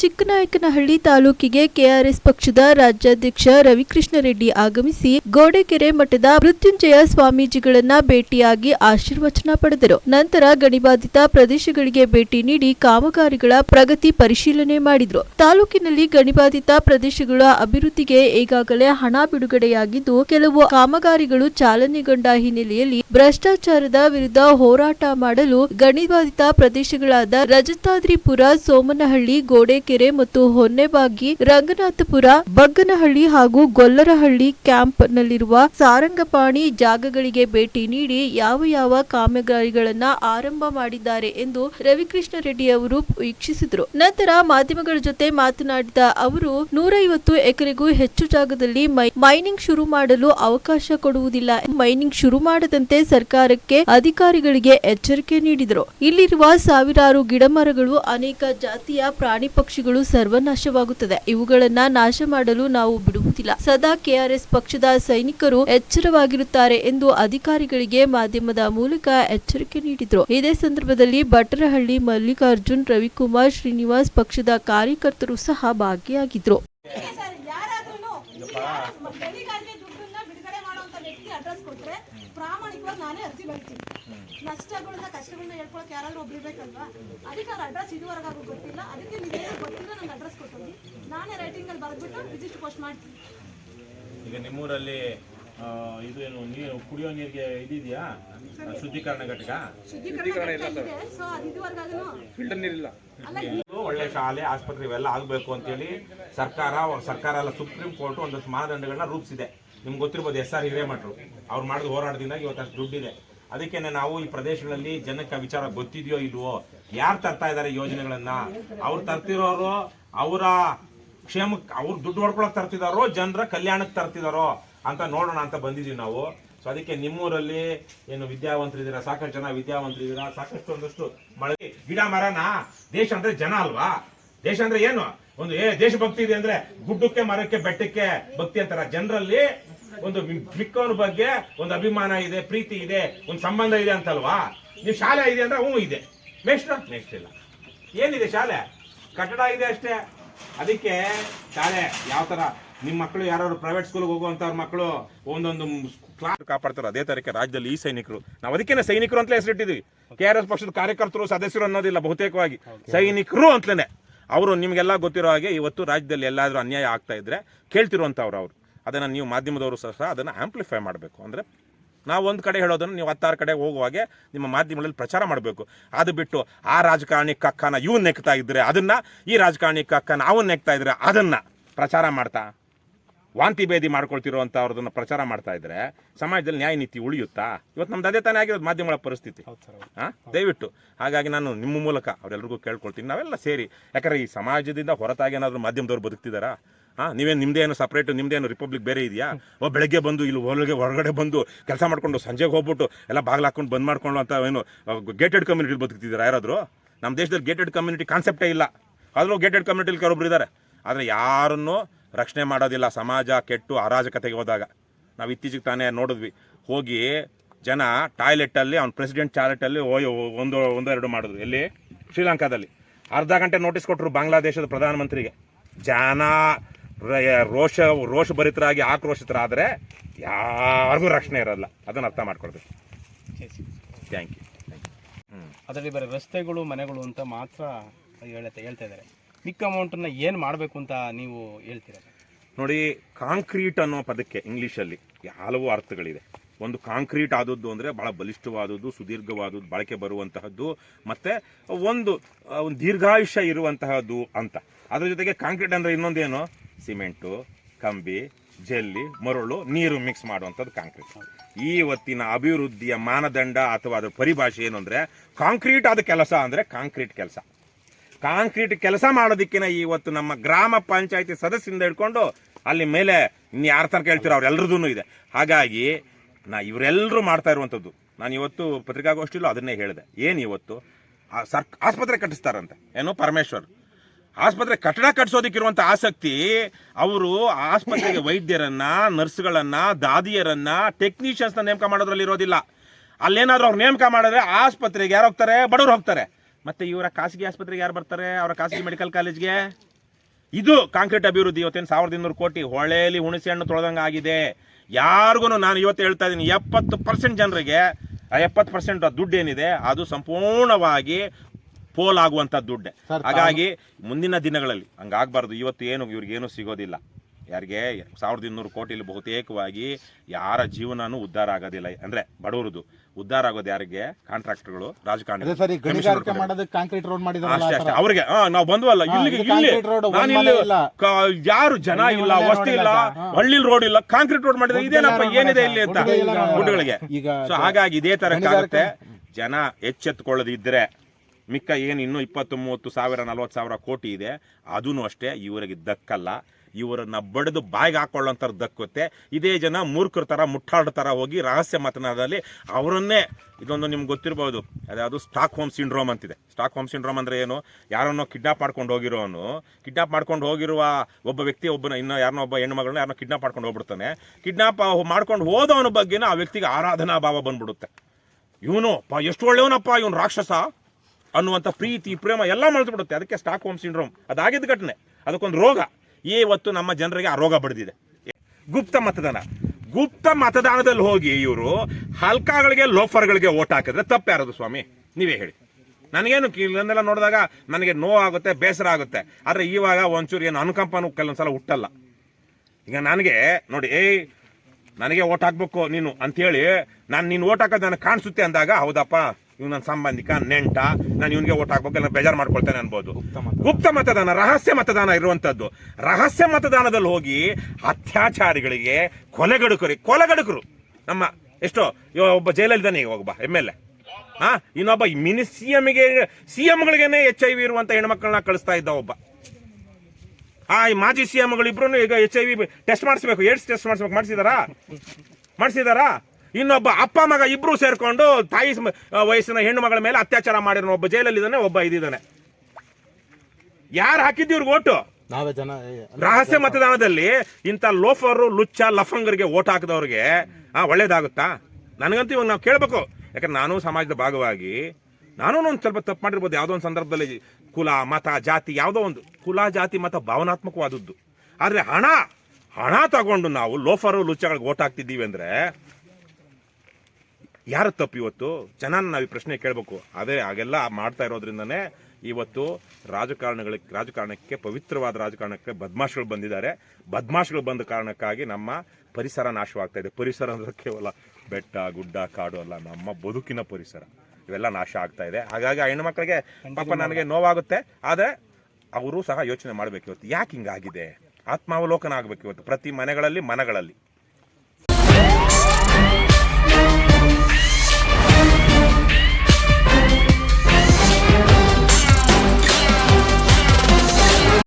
ಚಿಕ್ಕನಾಯಕನಹಳ್ಳಿ ತಾಲೂಕಿಗೆ ಕೆಆರ್ಎಸ್ ಪಕ್ಷದ ರಾಜ್ಯಾಧ್ಯಕ್ಷ ರವಿಕೃಷ್ಣ ರೆಡ್ಡಿ ಆಗಮಿಸಿ ಗೋಡೆಕೆರೆ ಮಠದ ಮೃತ್ಯುಂಜಯ ಸ್ವಾಮೀಜಿಗಳನ್ನ ಭೇಟಿಯಾಗಿ ಆಶೀರ್ವಚನ ಪಡೆದರು. ನಂತರ ಗಣಿಬಾಧಿತ ಪ್ರದೇಶಗಳಿಗೆ ಭೇಟಿ ನೀಡಿ ಕಾಮಗಾರಿಗಳ ಪ್ರಗತಿ ಪರಿಶೀಲನೆ ಮಾಡಿದರು. ತಾಲೂಕಿನಲ್ಲಿ ಗಣಿಬಾಧಿತ ಪ್ರದೇಶಗಳ ಅಭಿವೃದ್ಧಿಗೆ ಈಗಾಗಲೇ ಹಣ ಬಿಡುಗಡೆಯಾಗಿದ್ದು, ಕೆಲವು ಕಾಮಗಾರಿಗಳು ಚಾಲನೆಗೊಂಡ ಹಿನ್ನೆಲೆಯಲ್ಲಿ ಭ್ರಷ್ಟಾಚಾರದ ವಿರುದ್ಧ ಹೋರಾಟ ಮಾಡಲು ಗಣಿಬಾಧಿತ ಪ್ರದೇಶಗಳಾದ ರಜತಾದ್ರಿಪುರ, ಸೋಮನಹಳ್ಳಿ ಗೋಡೆಕೆರೆ ಮತ್ತು ಹೊನ್ನೆಬಾಗಿ, ರಂಗನಾಥಪುರ, ಬಗ್ಗನಹಳ್ಳಿ ಹಾಗೂ ಗೊಲ್ಲರಹಳ್ಳಿ ಕ್ಯಾಂಪ್ ನಲ್ಲಿರುವ ಸಾರಂಗಪಾಣಿ ಜಾಗಗಳಿಗೆ ಭೇಟಿ ನೀಡಿ ಯಾವ ಯಾವ ಕಾಮಗಾರಿಗಳನ್ನ ಆರಂಭ ಮಾಡಿದ್ದಾರೆ ಎಂದು ರವಿಕೃಷ್ಣ ರೆಡ್ಡಿ ಅವರು ವೀಕ್ಷಿಸಿದರು. ನಂತರ ಮಾಧ್ಯಮಗಳ ಜೊತೆ ಮಾತನಾಡಿದ ಅವರು, ನೂರೈವತ್ತು ಎಕರೆಗೂ ಹೆಚ್ಚು ಜಾಗದಲ್ಲಿ ಮೈನಿಂಗ್ ಶುರು ಮಾಡಲು ಅವಕಾಶ ಕೊಡುವುದಿಲ್ಲ. ಮೈನಿಂಗ್ ಶುರು ಮಾಡದಂತೆ ಸರ್ಕಾರಕ್ಕೆ ಅಧಿಕಾರಿಗಳಿಗೆ ಎಚ್ಚರಿಕೆ ನೀಡಿದರು. ಇಲ್ಲಿರುವ ಸಾವಿರಾರು ಗಿಡಮರಗಳು ಅನೇಕ ಜಾತಿಯ ಪ್ರಾಣಿ ಪಕ್ಷಿಗಳು ಸರ್ವನಾಶವಾಗುತ್ತದೆ. ಇವುಗಳನ್ನ ನಾಶ ಮಾಡಲು ನಾವು ಬಿಡುವುದಿಲ್ಲ. ಸದಾ ಕೆಆರ್ಎಸ್ ಪಕ್ಷದ ಸೈನಿಕರು ಎಚ್ಚರವಾಗಿರುತ್ತಾರೆ ಎಂದು ಅಧಿಕಾರಿಗಳಿಗೆ ಮಾಧ್ಯಮದ ಮೂಲಕ ಎಚ್ಚರಿಕೆ ನೀಡಿದರು. ಇದೇ ಸಂದರ್ಭದಲ್ಲಿ ಭಟ್ಟರಹಳ್ಳಿ ಮಲ್ಲಿಕಾರ್ಜುನ್, ರವಿಕುಮಾರ್ ಶ್ರೀನಿವಾಸ್ ಪಕ್ಷದ ಕಾರ್ಯಕರ್ತರು ಸಹ ಭಾಗಿಯಾಗಿದ್ರು. ಪ್ರಾಮಾಣಿಕವಾಗಿ ನಾನೇ ಅರ್ಜಿ ಬರ್ತೀನಿ. ನಷ್ಟಗಳನ್ನ ಕಷ್ಟಗಳನ್ನ ಹೇಳ್ಕೊಳಕ್ ಯಾರಾದ್ರೂ ಒಬ್ರು ಇರ್ಬೇಕಲ್ವಾ? ಅದಕ್ಕೆ ಅವ್ರ ಅಡ್ರೆಸ್ ಇದುವರೆಗೂ ಗೊತ್ತಿಲ್ಲ. ಅದಕ್ಕೆ ನೀವೇನು ಗೊತ್ತಿಲ್ಲ ನಂಗೆ ಅಡ್ರೆಸ್ ಕೊಟ್ಟೋಗಿ ನಾನೇ ರೈಟಿಂಗ್ ಅಲ್ಲಿ ಬರೆದ್ಬಿಟ್ಟು ರಿಜಿಸ್ಟರ್ ಪೋಸ್ಟ್ ಮಾಡ್ತೀನಿ. ಈಗ ನಿಮ್ಮೂರಲ್ಲಿ ಇದು ಏನು ನೀರು ಕುಡಿಯೋ ನೀರಿಗೆ ಇದಿದೆಯಾ? ಶುದ್ಧೀಕರಣ ಘಟಕ? ಶುದ್ಧೀಕರಣ ಘಟಕ ಇದೆ ಸೊ ಅದು ಇದುವರೆಗೂ ಅಲ್ಲ ಇದು ಒಳ್ಳೆ ಶಾಲೆ ಆಸ್ಪತ್ರೆ ಇವೆಲ್ಲ ಆಗಬೇಕು ಅಂತೇಳಿ ಸರ್ಕಾರ ಸರ್ಕಾರ ಅಲ್ಲ ಸುಪ್ರೀಂ ಕೋರ್ಟ್ ಒಂದಷ್ಟು ಮಾನದಂಡಗಳನ್ನ ರೂಪಿಸಿದೆ. ನಿಮ್ಗೆ ಗೊತ್ತಿರ್ಬೋದು ಎಸ್ ಆರ್ ಹಿರೇಮಠರು. ಅವ್ರು ಮಾಡಿದ ಹೋರಾಟದಿಂದಾಗಿ ಇವತ್ತಷ್ಟು ದುಡ್ಡಿದೆ. ಅದಕ್ಕೇನೆ ನಾವು ಈ ಪ್ರದೇಶಗಳಲ್ಲಿ ಜನಕ್ಕೆ ವಿಚಾರ ಗೊತ್ತಿದೆಯೋ ಇಲ್ವೋ, ಯಾರು ತರ್ತಾ ಇದ್ದಾರೆ ಯೋಜನೆಗಳನ್ನ? ಅವ್ರು ತರ್ತಿರೋರು ಅವರ ಕ್ಷೇಮಕ್ಕೆ ಅವ್ರು ದುಡ್ಡು ಹೊಡ್ಕೊಳಕ್ ತರ್ತಿದಾರೋ, ಜನರ ಕಲ್ಯಾಣಕ್ಕೆ ತರ್ತಿದಾರೋ ಅಂತ ನೋಡೋಣ ಅಂತ ಬಂದಿದ್ದೀವಿ ನಾವು. ಸೊ ಅದಕ್ಕೆ ನಿಮ್ಮೂರಲ್ಲಿ ಏನು ವಿದ್ಯಾವಂತರಿದ್ದೀರಾ ಸಾಕಷ್ಟು ಜನ ವಿದ್ಯಾವಂತರಿದ್ದೀರಾ ಸಾಕಷ್ಟು ಒಂದಷ್ಟು ಮಳೆ ಗಿಡ ಮರನ? ದೇಶ ಅಂದ್ರೆ ಜನ ಅಲ್ವಾ? ದೇಶ ಅಂದ್ರೆ ಏನು? ಒಂದು ಏ ದೇಶಭಕ್ತಿ ಇದೆ ಅಂದ್ರೆ ಗುಡ್ಡಕ್ಕೆ ಮರಕ್ಕೆ ಬೆಟ್ಟಕ್ಕೆ ಭಕ್ತಿ ಅಂತಾರ. ಜನರಲ್ಲಿ ಒಂದು ಮಿಕ್ಕವನ ಬಗ್ಗೆ ಒಂದು ಅಭಿಮಾನ ಇದೆ ಪ್ರೀತಿ ಇದೆ ಒಂದು ಸಂಬಂಧ ಇದೆ ಅಂತಲ್ವಾ? ನೀವು ಶಾಲೆ ಇದೆ ಅಂದ್ರೆ ಹ್ಞೂ ಇದೆ. ನೆಕ್ಸ್ಟ್ ನೆಕ್ಸ್ಟ್ ಇಲ್ಲ. ಏನಿದೆ ಶಾಲೆ? ಕಟ್ಟಡ ಇದೆ ಅಷ್ಟೇ. ಅದಕ್ಕೆ ಶಾಲೆ ಯಾವ ತರ? ನಿಮ್ಮ ಮಕ್ಕಳು ಯಾರು ಪ್ರೈವೇಟ್ ಸ್ಕೂಲ್ಗೆ ಹೋಗುವಂತವ್ರ ಮಕ್ಕಳು ಒಂದೊಂದು ಕ್ಲಾಸ್ ಕಾಪಾಡ್ತಾರೆ. ಅದೇ ತರಕ್ಕೆ ರಾಜ್ಯದಲ್ಲಿ ಈ ಸೈನಿಕರು. ನಾವು ಅದಕ್ಕೆ ಸೈನಿಕರು ಅಂತಲೇ ಹೆಸರಿಟ್ಟಿದ್ವಿ. ಕೆ ಆರ್ ಎಸ್ ಪಕ್ಷದ ಕಾರ್ಯಕರ್ತರು ಸದಸ್ಯರು ಅನ್ನೋದಿಲ್ಲ ಬಹುತೇಕವಾಗಿ. ಸೈನಿಕರು ಅಂತಲೇ ಅವರು ನಿಮಗೆಲ್ಲ ಗೊತ್ತಿರೋ ಹಾಗೆ ಇವತ್ತು ರಾಜ್ಯದಲ್ಲಿ ಎಲ್ಲಾದರೂ ಅನ್ಯಾಯ ಆಗ್ತಾ ಇದ್ದರೆ ಕೇಳ್ತಿರುವಂಥವ್ರು ಅವರು. ಅದನ್ನು ನೀವು ಮಾಧ್ಯಮದವರು ಸಹ ಅದನ್ನು ಆಂಪ್ಲಿಫೈ ಮಾಡಬೇಕು. ಅಂದರೆ ನಾವು ಒಂದು ಕಡೆ ಹೇಳೋದನ್ನು ನೀವು ಹತ್ತಾರು ಕಡೆ ಹೋಗುವಾಗೆ ನಿಮ್ಮ ಮಾಧ್ಯಮಗಳಲ್ಲಿ ಪ್ರಚಾರ ಮಾಡಬೇಕು. ಅದು ಬಿಟ್ಟು ಆ ರಾಜಕಾರಣಿ ಕಕ್ಕನ ಇವ್ನು ನೆಕ್ತಾ ಇದ್ದರೆ ಅದನ್ನು, ಈ ರಾಜಕಾರಣಿ ಕಕ್ಕನ ಅವನು ನೆಕ್ತಾ ಇದ್ದರೆ ಅದನ್ನು ಪ್ರಚಾರ ಮಾಡ್ತಾ ವಾಂತಿ ಭೇದಿ ಮಾಡ್ಕೊಳ್ತಿರೋಂಥವ್ರದನ್ನ ಪ್ರಚಾರ ಮಾಡ್ತಾ ಇದ್ರೆ ಸಮಾಜದಲ್ಲಿ ನ್ಯಾಯ ನೀತಿ ಉಳಿಯುತ್ತಾ? ಇವತ್ತು ನಮ್ದು ಅದೇ ತಾನೇ ಆಗಿರೋದು ಮಾಧ್ಯಮಗಳ ಪರಿಸ್ಥಿತಿ. ಹಾಂ? ದಯವಿಟ್ಟು. ಹಾಗಾಗಿ ನಾನು ನಿಮ್ಮ ಮೂಲಕ ಅವರೆಲ್ಲರಿಗೂ ಕೇಳ್ಕೊಳ್ತೀನಿ. ನಾವೆಲ್ಲ ಸೇರಿ ಯಾಕಂದ್ರೆ ಈ ಸಮಾಜದಿಂದ ಹೊರತಾಗಿ ಏನಾದರೂ ಮಾಧ್ಯಮದವ್ರು ಬದುಕ್ತಿದಾರಾ? ಹಾಂ ನೀವೇನು ನಿಮ್ದೇನು ಸಪ್ರೇಟ್ ನಿಮ್ದೇನು ರಿಪಬ್ಲಿಕ್ ಬೇರೆ ಇದೆಯಾ? ಓ ಬೆಳಗ್ಗೆ ಬಂದು ಇಲ್ಲಿ ಹೊರಗೆ ಹೊರಗಡೆ ಬಂದು ಕೆಲಸ ಮಾಡ್ಕೊಂಡು ಸಂಜೆಗೆ ಹೋಗ್ಬಿಟ್ಟು ಎಲ್ಲ ಬಾಗಿಲು ಹಾಕೊಂಡು ಬಂದ್ ಮಾಡ್ಕೊಂಡು ಅಂತ ಏನು ಗೇಟೆಡ್ ಕಮ್ಯುನಿಟಿ ಬದುಕ್ತಿದ್ದೀರಾ ಯಾರಾದರೂ? ನಮ್ಮ ದೇಶದಲ್ಲಿ ಗೇಟೆಡ್ ಕಮ್ಯುನಿಟಿ ಕಾನ್ಸೆಪ್ಟೇ ಇಲ್ಲ. ಆದರೂ ಗೇಟೆಡ್ ಕಮ್ಯುನಿಟಿಲಿ ಕೆಲವೊಬ್ರು ಇದ್ದಾರೆ ಆದರೆ ಯಾರನ್ನು ರಕ್ಷಣೆ ಮಾಡೋದಿಲ್ಲ, ಸಮಾಜ ಕೆಟ್ಟು ಅರಾಜಕತೆಗೆ ಹೋದಾಗ. ನಾವು ಇತ್ತೀಚೆಗೆ ತಾನೇ ನೋಡಿದ್ವಿ. ಹೋಗಿ ಜನ ಟಾಯ್ಲೆಟಲ್ಲಿ, ಅವ್ನು ಪ್ರೆಸಿಡೆಂಟ್ ಟಾಯ್ಲೆಟಲ್ಲಿ ಓಯ್, ಒಂದು ಒಂದೆರಡು ಮಾಡಿದ್ರು. ಎಲ್ಲಿ? ಶ್ರೀಲಂಕಾದಲ್ಲಿ. ಅರ್ಧ ಗಂಟೆ ನೋಟಿಸ್ ಕೊಟ್ಟರು ಬಾಂಗ್ಲಾದೇಶದ ಪ್ರಧಾನಮಂತ್ರಿಗೆ. ಜನ ರೋಷ, ರೋಷಭರಿತರಾಗಿ ಆಕ್ರೋಶಿತರಾದರೆ ಯಾರಿಗೂ ರಕ್ಷಣೆ ಇರಲ್ಲ. ಅದನ್ನು ಅರ್ಥ ಮಾಡ್ಕೊಳ್ಬೇಕು. ಥ್ಯಾಂಕ್ ಯು ಅದರಲ್ಲಿ ಬರೀ ರಸ್ತೆಗಳು, ಮನೆಗಳು ಅಂತ ಮಾತ್ರ ಹೇಳ್ತಾ ಹೇಳ್ತಾ ಇದ್ದಾರೆ. ಮಿಕ್ಕ ಅಮೌಂಟನ್ನು ಏನು ಮಾಡಬೇಕು ಅಂತ ನೀವು ಹೇಳ್ತೀರ? ನೋಡಿ, ಕಾಂಕ್ರೀಟ್ ಅನ್ನೋ ಪದಕ್ಕೆ ಇಂಗ್ಲೀಷಲ್ಲಿ ಹಲವು ಅರ್ಥಗಳಿದೆ. ಒಂದು ಕಾಂಕ್ರೀಟ್ ಆದದ್ದು ಅಂದರೆ ಬಹಳ ಬಲಿಷ್ಠವಾದದ್ದು, ಸುದೀರ್ಘವಾದದ್ದು, ಬಳಕೆ ಬರುವಂತಹದ್ದು, ಮತ್ತೆ ಒಂದು ಒಂದು ದೀರ್ಘಾಯುಷ್ಯ ಇರುವಂತಹದ್ದು ಅಂತ. ಅದ್ರ ಜೊತೆಗೆ ಕಾಂಕ್ರೀಟ್ ಅಂದರೆ ಇನ್ನೊಂದೇನು? ಸಿಮೆಂಟು, ಕಂಬಿ, ಜಲ್ಲಿ, ಮರಳು, ನೀರು ಮಿಕ್ಸ್ ಮಾಡುವಂಥದ್ದು ಕಾಂಕ್ರೀಟ್. ಈ ಹೊತ್ತಿನ ಅಭಿವೃದ್ಧಿಯ ಮಾನದಂಡ ಅಥವಾ ಅದರ ಪರಿಭಾಷೆ ಏನು ಅಂದರೆ ಕಾಂಕ್ರೀಟ್ ಆದ ಕೆಲಸ ಅಂದ್ರೆ ಕಾಂಕ್ರೀಟ್ ಕೆಲಸ. ಕಾಂಕ್ರೀಟ್ ಕೆಲಸ ಮಾಡೋದಕ್ಕಿನ ಇವತ್ತು ನಮ್ಮ ಗ್ರಾಮ ಪಂಚಾಯತಿ ಸದಸ್ಯರಿಂದ ಹಿಡ್ಕೊಂಡು ಅಲ್ಲಿ ಮೇಲೆ ಇನ್ನು ಯಾರ ತನಕ ಹೇಳ್ತೀರೋ ಅವ್ರೆಲ್ರದೂ ಇದೆ. ಹಾಗಾಗಿ ನಾ ಇವರೆಲ್ಲರೂ ಮಾಡ್ತಾ ಇರುವಂಥದ್ದು. ನಾನು ಇವತ್ತು ಪತ್ರಿಕಾಗೋಷ್ಠಿಲೂ ಅದನ್ನೇ ಹೇಳಿದೆ. ಏನು ಇವತ್ತು? ಆ ಸರ್ಕ್ ಆಸ್ಪತ್ರೆ ಕಟ್ಟಿಸ್ತಾರಂತೆ. ಏನು? ಪರಮೇಶ್ವರ್. ಆಸ್ಪತ್ರೆ ಕಟ್ಟಡ ಕಟ್ಟಿಸೋದಕ್ಕಿರುವಂಥ ಆಸಕ್ತಿ ಅವರು ಆಸ್ಪತ್ರೆಗೆ ವೈದ್ಯರನ್ನ, ನರ್ಸ್ಗಳನ್ನು, ದಾದಿಯರನ್ನ, ಟೆಕ್ನಿಷಿಯನ್ಸ್ನ ನೇಮಕ ಮಾಡೋದ್ರಲ್ಲಿ ಇರೋದಿಲ್ಲ. ಅಲ್ಲೇನಾದರೂ ಅವ್ರು ನೇಮಕ ಮಾಡಿದ್ರೆ ಆಸ್ಪತ್ರೆಗೆ ಯಾರು ಹೋಗ್ತಾರೆ? ಬಡವ್ರು ಹೋಗ್ತಾರೆ. ಮತ್ತೆ ಇವರ ಖಾಸಗಿ ಆಸ್ಪತ್ರೆಗೆ ಯಾರು ಬರ್ತಾರೆ? ಅವರ ಖಾಸಗಿ ಮೆಡಿಕಲ್ ಕಾಲೇಜ್ಗೆ ಇದು ಕಾಂಕ್ರೀಟ್ ಅಭಿವೃದ್ಧಿ. ಇವತ್ತೇನು ಸಾವಿರದ ಇನ್ನೂರು ಕೋಟಿ ಹೊಳೆಯಲ್ಲಿ ಹುಣಸೆ ಹಣ್ಣು ತೊಳೆದಂಗೆ ಆಗಿದೆ. ಯಾರಿಗೂ ನಾನು ಇವತ್ತು ಹೇಳ್ತಾ ಇದ್ದೀನಿ ಎಪ್ಪತ್ತು ಪರ್ಸೆಂಟ್ ಜನರಿಗೆ ಆ ಎಪ್ಪತ್ತು ಪರ್ಸೆಂಟ್ ದುಡ್ಡು ಏನಿದೆ ಅದು ಸಂಪೂರ್ಣವಾಗಿ ಪೋಲಾಗುವಂಥ ದುಡ್ಡೆ. ಹಾಗಾಗಿ ಮುಂದಿನ ದಿನಗಳಲ್ಲಿ ಹಂಗಾಗಬಾರ್ದು. ಇವತ್ತು ಏನು ಇವ್ರಿಗೇನು ಸಿಗೋದಿಲ್ಲ. ಯಾರಿಗೆ ಸಾವಿರದ ಇನ್ನೂರು ಕೋಟಿಲಿ ಬಹುತೇಕವಾಗಿ ಯಾರ ಜೀವನನೂ ಉದ್ಧಾರ ಆಗೋದಿಲ್ಲ. ಅಂದ್ರೆ ಬಡವರದು ಉದ್ಧಾರ ಆಗೋದು ಯಾರಿಗೆ? ಕಾಂಟ್ರಾಕ್ಟರ್ಗಳು ರಾಜಕಾರಣಿ. ಕಾಂಕ್ರೀಟ್ ರೋಡ್ ಅಷ್ಟೇ ಅಷ್ಟೇ. ಅವ್ರಿಗೆ ನಾವು ಬಂದ್ವಲ್ಲ ಇಲ್ಲಿಗೆ ಇಲ್ಲಿ. ನಾನು. ಯಾರು ಜನ ಇಲ್ಲ ವಸ್ತಿ ಇಲ್ಲ. ಹಳ್ಳಿ ರೋಡ್ ಇಲ್ಲ ಕಾಂಕ್ರೀಟ್ ರೋಡ್ ಮಾಡಿದ್ರೆ ಇದೇನಪ್ಪ ಏನಿದೆ ಇಲ್ಲಿ ಅಂತ? ಗುಡ್ಡಗಳಿಗೆ. ಸೊ ಹಾಗಾಗಿ ಇದೇ ಆಗುತ್ತೆ. ಜನ ಎಚ್ಚೆತ್ಕೊಳ್ಳೋದಿದ್ರೆ ಮಿಕ್ಕ ಏನು ಇನ್ನೂ ಇಪ್ಪತ್ತು ಮೂವತ್ತು ಸಾವಿರ ನಲ್ವತ್ತು ಸಾವಿರ ಕೋಟಿ ಇದೆ. ಅದೂ ಅಷ್ಟೇ ಇವರಿಗೆ ದಕ್ಕಲ್ಲ. ಇವರನ್ನ ಬಡಿದು ಬಾಯಿಗೆ ಹಾಕೊಳ್ಳೋಂಥವ್ರು ದಕ್ಕುತ್ತೆ. ಇದೇ ಜನ ಮೂರ್ಖರ ಥರ ಮುಟ್ಟಾಡ ಥರ ಹೋಗಿ ರಹಸ್ಯ ಮತನಾದಲ್ಲಿ ಅವರನ್ನೇ, ಇದೊಂದು ನಿಮ್ಗೆ ಗೊತ್ತಿರ್ಬೋದು. ಅದ್ಯಾವುದು ಸ್ಟಾಕ್ ಹೋಮ್ ಸಿಂಡ್ರೋಮ್ ಅಂತಿದೆ. ಸ್ಟಾಕ್ ಹೋಮ್ ಸಿಂಡ್ರೋಮ್ ಅಂದರೆ ಏನು? ಯಾರನ್ನೋ ಕಿಡ್ನಾಪ್ ಮಾಡ್ಕೊಂಡು ಹೋಗಿರೋನು. ಕಿಡ್ನಾಪ್ ಮಾಡ್ಕೊಂಡು ಹೋಗಿರುವ ಒಬ್ಬ ವ್ಯಕ್ತಿ ಒಬ್ಬನ, ಇನ್ನ ಯಾರನ್ನೋ ಒಬ್ಬ ಹೆಣ್ಣು ಮಗಳನ್ನ ಯಾರನ್ನೋ ಕಿಡ್ನಾಪ್ ಮಾಡ್ಕೊಂಡು ಹೋಗ್ಬಿಡ್ತಾನೆ. ಕಿಡ್ನಾಪ್ ಮಾಡ್ಕೊಂಡು ಹೋದವನ ಬಗ್ಗೆನ ಆ ವ್ಯಕ್ತಿಗೆ ಆರಾಧನಾ ಭಾವ ಬಂದ್ಬಿಡುತ್ತೆ. ಇವನು, ಅಪ್ಪ, ಎಷ್ಟು ಒಳ್ಳೆಯವನಪ್ಪ, ಇವನು ರಾಕ್ಷಸ ಅನ್ನುವಂಥ ಪ್ರೀತಿ, ಪ್ರೇಮ ಎಲ್ಲ ಬಿಡುತ್ತೆ. ಅದಕ್ಕೆ ಸ್ಟಾಕ್ ಹೋಮ್ ಸಿಂಡ್ರೋಮ್. ಅದಾಗಿದ್ದ ಘಟನೆ. ಅದಕ್ಕೊಂದು ರೋಗ. ಇವತ್ತು ನಮ್ಮ ಜನರಿಗೆ ಆ ರೋಗ ಬಡಿದಿದೆ. ಗುಪ್ತ ಮತದಾನ. ಗುಪ್ತ ಮತದಾನದಲ್ಲಿ ಹೋಗಿ ಇವರು ಹಲ್ಕಾಗಳಿಗೆ, ಲೋಫರ್ಗಳಿಗೆ ಓಟ್ ಹಾಕಿದ್ರೆ ತಪ್ಪು ಯಾರದು ಸ್ವಾಮಿ? ನೀವೇ ಹೇಳಿ. ನನಗೇನು ಇದನ್ನೆಲ್ಲ ನೋಡಿದಾಗ ನನಗೆ ನೋವಾಗುತ್ತೆ ಬೇಸರ ಆಗುತ್ತೆ. ಆದರೆ ಇವಾಗ ಒಂಚೂರು ಏನು ಅನುಕಂಪನೂ ಕೆಲವೊಂದ್ಸಲ ಹುಟ್ಟಲ್ಲ. ಈಗ ನನಗೆ, ನೋಡಿ, ಏಯ್, ನನಗೆ ಓಟ್ ಹಾಕ್ಬೇಕು ನೀನು ಅಂತೇಳಿ, ನಾನು ನೀನು ಓಟ್ ಹಾಕೋದು ನನಗೆ ಕಾಣಿಸುತ್ತೆ ಅಂದಾಗ, ಹೌದಪ್ಪ. ಇವ್ ನನ್ನ ಸಂಬಂಧಿಕ ನೆಂಟ ನಾನು ಇವನಿಗೆ ಓಟ್ ಹಾಕ್ಬೇಕು ಎಲ್ಲ ಬೇಜಾರು ಮಾಡ್ಕೊಳ್ತೇನೆ ಅನ್ಬೋದು. ಗುಪ್ತ ಮತದಾನ. ರಹಸ್ಯ ಮತದಾನ ಇರುವಂತದ್ದು. ರಹಸ್ಯ ಮತದಾನದಲ್ಲಿ ಹೋಗಿ ಅತ್ಯಾಚಾರಿಗಳಿಗೆ ಕೊಲೆಗಡುಕರಿ ಕೊಲೆಗಡುಕರು. ನಮ್ಮ ಎಷ್ಟೋ ಇವ ಒಬ್ಬ ಜೈಲಲ್ಲಿದ್ದಾನೆ ಈಗ ಒಬ್ಬ ಎಂ ಎಲ್ ಎ. ಹಾ ಇನ್ನೊಬ್ಬ ಮಿನಿ ಸಿ ಎಮ್ಗೆ ಸಿ ಎಂಗಳಿಗೇನೆ ಎಚ್ ಐ ವಿ ಇರುವಂತ ಹೆಣ್ಮಕ್ಳನ್ನ ಕಳಿಸ್ತಾ ಇದ್ದ ಒಬ್ಬ. ಆ ಈ ಮಾಜಿ ಸಿ ಎಂಗಳಿಬ್ರು ಈಗ ಎಚ್ ಐ ವಿ ಟೆಸ್ಟ್ ಮಾಡಿಸ್ಬೇಕು ಏಡ್ಸ್ ಟೆಸ್ಟ್ ಮಾಡಿಸ್ಬೇಕು. ಮಾಡಿಸಿದಾರಾ? ಮಾಡಿಸಿದಾರಾ? ಇನ್ನೊಬ್ಬ ಅಪ್ಪ ಮಗ ಇಬ್ರು ಸೇರ್ಕೊಂಡು ತಾಯಿ ವಯಸ್ಸಿನ ಹೆಣ್ಣು ಮಗಳ ಮೇಲೆ ಅತ್ಯಾಚಾರ ಮಾಡಿರೋ ಒಬ್ಬ ಜೈಲಲ್ಲಿ ಜೈಲಲ್ಲಿದ್ದಾನೆ ಒಬ್ಬ ಇದ್ದಾನೆ ಯಾರು ಹಾಕಿದ್ದು ಇವ್ರಿಗೆ ಓಟು? ನಾವೇ ಜನ ರಹಸ್ಯ ಮತದಾನದಲ್ಲಿ ಇಂಥ ಲೋಫರು ಲುಚ್ಚ ಲಫಂಗರಿಗೆ ಓಟ್ ಹಾಕಿದವ್ರಿಗೆ ಆ ಒಳ್ಳೇದಾಗುತ್ತಾ? ನನಗಂತೂ ಇವಾಗ ನಾವು ಕೇಳಬೇಕು. ಯಾಕಂದ್ರೆ ನಾನು ಸಮಾಜದ ಭಾಗವಾಗಿ ನಾನು ಒಂದು ಸ್ವಲ್ಪ ತಪ್ಪು ಮಾಡಿರ್ಬೋದು. ಯಾವುದೋ ಒಂದು ಸಂದರ್ಭದಲ್ಲಿ ಕುಲ ಮತ ಜಾತಿ ಯಾವುದೋ ಒಂದು. ಕುಲ ಜಾತಿ ಮತ ಭಾವನಾತ್ಮಕವಾದದ್ದು. ಆದರೆ ಹಣ ಹಣ ತಗೊಂಡು ನಾವು ಲೋಫರು ಲುಚ್ಚಗಳಿಗೆ ಓಟ್ ಹಾಕ್ತಿದ್ದೀವಿ ಅಂದರೆ ಯಾರು ತಪ್ಪು ಇವತ್ತು? ಜನ ನಾವು ಈ ಪ್ರಶ್ನೆ ಕೇಳಬೇಕು. ಅದೇ ಹಾಗೆಲ್ಲ ಮಾಡ್ತಾ ಇರೋದ್ರಿಂದನೇ ಇವತ್ತು ರಾಜಕಾರಣಗಳಿಗೆ ರಾಜಕಾರಣಕ್ಕೆ ಪವಿತ್ರವಾದ ರಾಜಕಾರಣಕ್ಕೆ ಬದ್ಮಾಶ್ಗಳು ಬಂದಿದ್ದಾರೆ. ಬದ್ಮಾಶ್ಗಳು ಬಂದ ಕಾರಣಕ್ಕಾಗಿ ನಮ್ಮ ಪರಿಸರ ನಾಶವಾಗ್ತಾ ಇದೆ. ಪರಿಸರ ಅಂದ್ರೆ ಕೇವಲ ಬೆಟ್ಟ ಗುಡ್ಡ ಕಾಡು ಅಲ್ಲ ನಮ್ಮ ಬದುಕಿನ ಪರಿಸರ. ಇವೆಲ್ಲ ನಾಶ ಆಗ್ತಾ ಇದೆ. ಹಾಗಾಗಿ ಆ ಮಕ್ಕಳಿಗೆ ಪಾಪ ನನಗೆ ನೋವಾಗುತ್ತೆ. ಆದರೆ ಅವರು ಸಹ ಯೋಚನೆ ಮಾಡಬೇಕು ಇವತ್ತು. ಯಾಕೆ ಹಿಂಗಾಗಿದೆ? ಆತ್ಮಾವಲೋಕನ ಆಗಬೇಕು ಇವತ್ತು. ಪ್ರತಿ ಮನೆಗಳಲ್ಲಿ ಮನಗಳಲ್ಲಿ.